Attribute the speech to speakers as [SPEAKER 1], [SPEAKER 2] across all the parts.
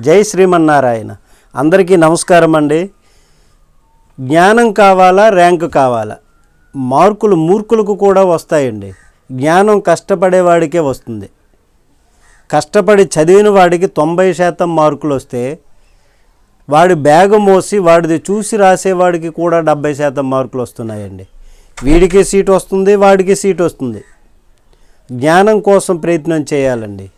[SPEAKER 1] జై శ్రీమన్నారాయణ. అందరికీ నమస్కారం అండి. జ్ఞానం కావాలా ర్యాంకు కావాలా? మార్కులు మూర్ఖులకు కూడా వస్తాయండి. జ్ఞానం కష్టపడేవాడికే వస్తుంది. కష్టపడి చదివిన వాడికి తొంభై శాతం మార్కులు వస్తే వాడి బ్యాగ్ మోసి వాడిది చూసి రాసేవాడికి కూడా డెబ్బై శాతం మార్కులు వస్తున్నాయండి. వీడికి సీట్ వస్తుంది వాడికి సీట్ వస్తుంది. జ్ఞానం కోసం ప్రయత్నం చేయాలండి.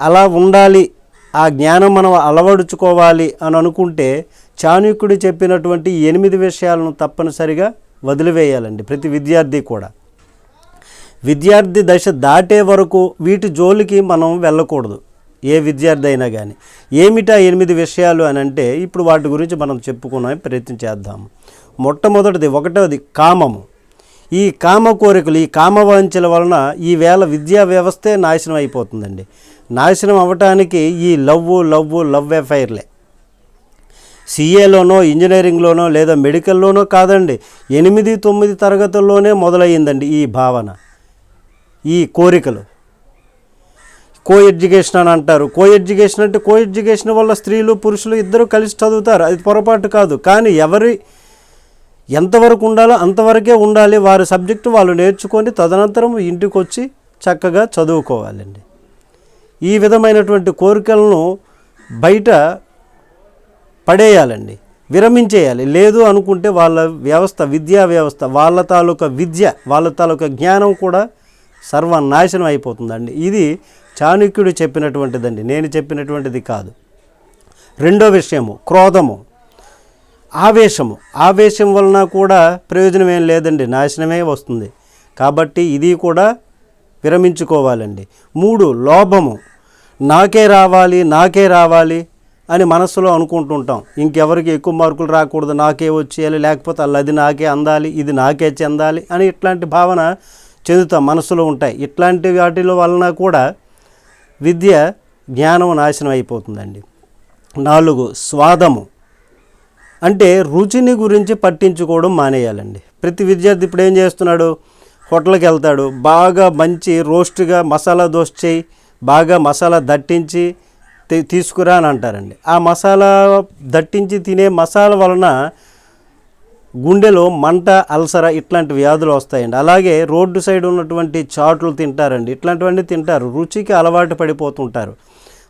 [SPEAKER 1] అలా ఉండాలి ఆ జ్ఞానం మనం అలవడుచుకోవాలి అని అనుకుంటే చాణుక్యుడు చెప్పినటువంటి ఎనిమిది విషయాలను తప్పనిసరిగా వదిలివేయాలండి ప్రతి విద్యార్థి కూడా. విద్యార్థి దశ దాటే వరకు వీటి జోలికి మనం వెళ్ళకూడదు ఏ విద్యార్థి అయినా కానీ ఏమిటా ఎనిమిది విషయాలు అని అంటే ఇప్పుడు వాటి గురించి మనం చెప్పుకునే ప్రయత్నం చేద్దాము. మొట్టమొదటిది ఒకటవది కామము. ఈ కామ కోరికలు ఈ కామవాంఛల వలన ఈ వేళ విద్యా వ్యవస్థే నాశనం అయిపోతుందండి. నాశనం అవ్వటానికి ఈ లవ్ లవ్ లవ్ ఎఫైర్లే. సిఏలోనో ఇంజనీరింగ్లోనో లేదా మెడికల్లోనో కాదండి ఎనిమిది తొమ్మిది తరగతుల్లోనే మొదలయ్యిందండి ఈ భావన ఈ కోరికలు. కో ఎడ్యుకేషన్ అని అంటారు. కో ఎడ్యుకేషన్ అంటే కో ఎడ్యుకేషన్ వల్ల స్త్రీలు పురుషులు ఇద్దరు కలిసి చదువుతారు. అది పొరపాటు కాదు. కానీ ఎవరి ఎంతవరకు ఉండాలో అంతవరకే ఉండాలి. వారి సబ్జెక్టు వాళ్ళు నేర్చుకొని తదనంతరం ఇంటికి వచ్చి చక్కగా చదువుకోవాలండి. ఈ విధమైనటువంటి కోరికలను బయట పడేయాలండి. విరమించేయాలి. లేదు అనుకుంటే వాళ్ళ వ్యవస్థ విద్యా వ్యవస్థ వాళ్ళ తాలూకా విద్య వాళ్ళ తాలూకా జ్ఞానం కూడా సర్వనాశనం అయిపోతుందండి. ఇది చాణుక్యుడు చెప్పినటువంటిదండి. నేను చెప్పినటువంటిది కాదు. రెండో విషయము క్రోధము ఆవేశము. ఆవేశం వలన కూడా ప్రయోజనం ఏం లేదండి. నాశనమే వస్తుంది. కాబట్టి ఇది కూడా విరమించుకోవాలండి. మూడు లోభము. నాకే రావాలి నాకే రావాలి అని మనస్సులో అనుకుంటుంటాం. ఇంకెవరికి ఎక్కువ మార్కులు రాకూడదు నాకే వచ్చేయాలి లేకపోతే అలా అది నాకే అందాలి ఇది నాకే చెందాలి అని ఇట్లాంటి భావన చెందుతాం మనసులో ఉంటాయి. ఇట్లాంటి వాటిల వలన కూడా విద్య జ్ఞానం నాశనం అయిపోతుందండి. నాలుగు స్వాదము. అంటే రుచిని గురించి పట్టించుకోవడం మానేయాలండి. ప్రతి విద్యార్థి ఇప్పుడు ఏం చేస్తున్నాడు? హోటల్కి వెళ్తాడు. బాగా మంచి రోస్ట్గా మసాలా దోశ చేయి బాగా మసాలా దట్టించి తీసుకురా అని అంటారండి. ఆ మసాలా దట్టించి తినే మసాలా వలన గుండెలో మంట అల్సర ఇట్లాంటి వ్యాధులు వస్తాయండి. అలాగే రోడ్డు సైడ్ ఉన్నటువంటి చాట్లు తింటారండి. ఇట్లాంటివన్నీ తింటారు. రుచికి అలవాటు పడిపోతుంటారు.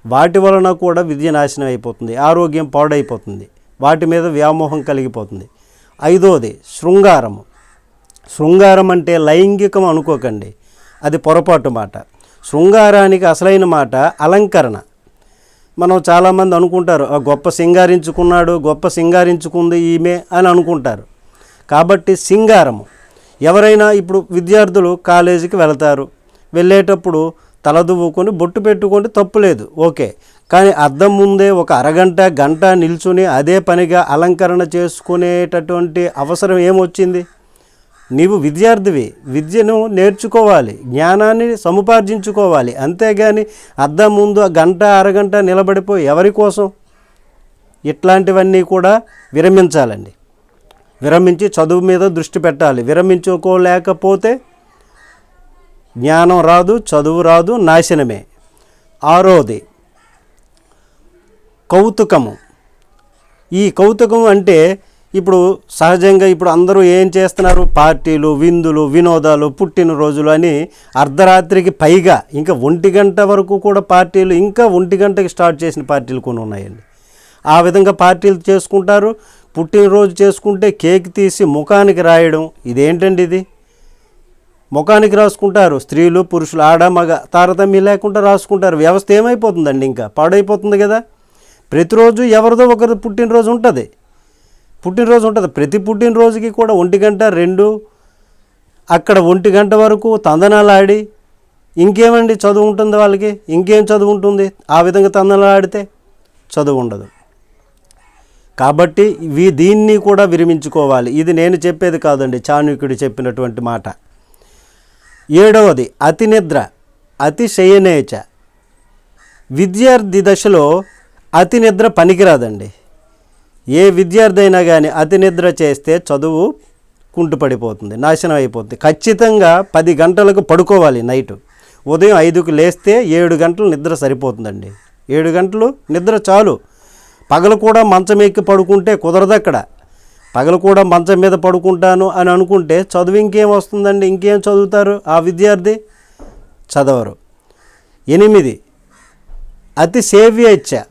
[SPEAKER 1] వాటి వలన కూడా విద్య నాశనం అయిపోతుంది. ఆరోగ్యం పాడైపోతుంది. వాటి మీద వ్యామోహం కలిగిపోతుంది. ఐదోది శృంగారము. శృంగారం అంటే లైంగికం అనుకోకండి. అది పొరపాటు మాట. శృంగారానికి అసలైన మాట అలంకరణ. మనం చాలామంది అనుకుంటారు "ఆ, గొప్ప సింగారించుకున్నాడు గొప్ప సింగారించుకుంది ఈమె అని అనుకుంటారు. కాబట్టి సింగారము. ఎవరైనా ఇప్పుడు విద్యార్థులు కాలేజీకి వెళతారు. వెళ్ళేటప్పుడు తలదువ్వుకొని బొట్టు పెట్టుకుంటే తప్పులేదు ఓకే. కానీ అద్దం ముందే ఒక అరగంట గంట నిల్చుని అదే పనిగా అలంకరణ చేసుకునేటటువంటి అవసరం ఏమొచ్చింది? నీవు విద్యార్థివి. విద్యను నేర్చుకోవాలి. జ్ఞానాన్ని సముపార్జించుకోవాలి. అంతేగాని అద్దం ముందు గంట అరగంట నిలబడిపోయి ఎవరి కోసం? ఇట్లాంటివన్నీ కూడా విరమించాలండి. విరమించి చదువు మీద దృష్టి పెట్టాలి. విరమించుకోలేకపోతే జ్ఞానం రాదు చదువు రాదు నాశనమే. ఆరోది కౌతుకము. ఈ కౌతుకం అంటే ఇప్పుడు సహజంగా ఇప్పుడు అందరూ ఏం చేస్తున్నారు? పార్టీలు విందులు వినోదాలు పుట్టినరోజులు అని అర్ధరాత్రికి పైగా ఇంకా ఒంటి గంట వరకు కూడా పార్టీలు ఇంకా ఒంటి గంటకి స్టార్ట్ చేసిన పార్టీలు కొన్ని ఉన్నాయండి. ఆ విధంగా పార్టీలు చేసుకుంటారు. పుట్టినరోజు చేసుకుంటే కేక్ తీసి ముఖానికి రాయడం ఇదేంటండి ఇది? ముఖానికి రాసుకుంటారు. స్త్రీలు పురుషులు ఆడ మగ తారతమ్యం లేకుండా రాసుకుంటారు. వ్యవస్థ ఏమైపోతుందండి ఇంకా? పాడైపోతుంది కదా. ప్రతిరోజు ఎవరిదో ఒకరి పుట్టినరోజు ఉంటుంది. పుట్టినరోజు ఉంటుంది. ప్రతి పుట్టినరోజుకి కూడా ఒంటి గంట రెండు అక్కడ ఒంటి గంట వరకు తందనాలు ఆడి ఇంకేమండి చదువు ఉంటుంది వాళ్ళకి? ఇంకేం చదువు ఉంటుంది? ఆ విధంగా తందనాలు ఆడితే చదువు ఉండదు. కాబట్టి వీ దీన్ని కూడా విరమించుకోవాలి. ఇది నేను చెప్పేది కాదండి చాణుక్యుడు చెప్పినటువంటి మాట. ఏడవది అతి నిద్ర అతి శయనేచ. విద్యార్థి దశలో అతి నిద్ర పనికిరాదండి. ఏ విద్యార్థి అయినా కానీ అతి నిద్ర చేస్తే చదువు కుంటుపడిపోతుంది నాశనం అయిపోతుంది. ఖచ్చితంగా పది గంటలకు పడుకోవాలి నైట్. ఉదయం ఐదుకు లేస్తే ఏడు గంటలు నిద్ర సరిపోతుందండి. ఏడు గంటలు నిద్ర చాలు. పగలు కూడా మంచం ఎక్కి పడుకుంటే కుదరదు అక్కడ పగలు కూడా మంచం మీద పడుకుంటాను అని అనుకుంటే చదువు ఇంకేం వస్తుందండి? ఇంకేం చదువుతారు ఆ విద్యార్థి? చదవరు. ఎనిమిది. అతి సేవ్య ఇచ్చ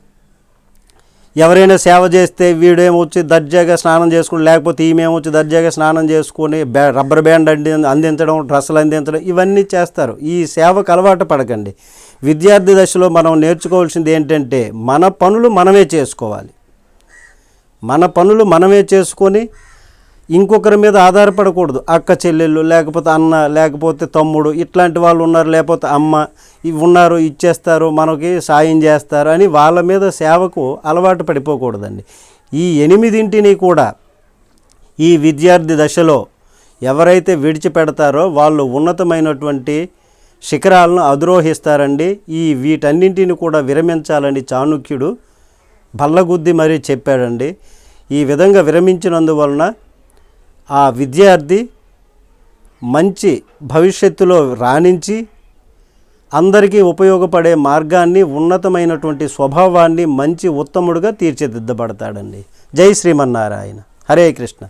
[SPEAKER 1] ఎవరైనా సేవ చేస్తే వీడేమొచ్చి దర్జాగా స్నానం చేసుకుని లేకపోతే ఈమెమొచ్చి దర్జాగా స్నానం చేసుకొని బ్యా రబ్బర్ బ్యాండ్ అండి అందించడం డ్రెస్సులు అందించడం ఇవన్నీ చేస్తారు. ఈ సేవకు అలవాటు పడకండి. విద్యార్థి దశలో మనం నేర్చుకోవాల్సింది ఏంటంటే మన పనులు మనమే చేసుకోవాలి. మన పనులు మనమే చేసుకొని ఇంకొకరి మీద ఆధారపడకూడదు. అక్క చెల్లెళ్ళు లేకపోతే అన్న లేకపోతే తమ్ముడు ఇట్లాంటి వాళ్ళు ఉన్నారు లేకపోతే అమ్మ ఇవి ఉన్నారు ఇచ్చేస్తారు మనకి సాయం చేస్తారు అని వాళ్ళ మీద సేవకు అలవాటు పడిపోకూడదండి. ఈ ఎనిమిదింటిని కూడా ఈ విద్యార్థి దశలో ఎవరైతే విడిచిపెడతారో వాళ్ళు ఉన్నతమైనటువంటి శిఖరాలను అధిరోహిస్తారండి. ఈ వీటన్నింటిని కూడా విరమించాలని చాణుక్యుడు బల్లగుద్ది మరీ చెప్పాడండి. ఈ విధంగా విరమించినందువలన ఆ విద్యార్థి మంచి భవిష్యత్తులో రాణించి అందరికీ ఉపయోగపడే మార్గాన్ని ఉన్నతమైనటువంటి స్వభావాన్ని మంచి ఉత్తముడుగా తీర్చిదిద్దబడతాడండి. జై శ్రీమన్నారాయణ. హరే కృష్ణ.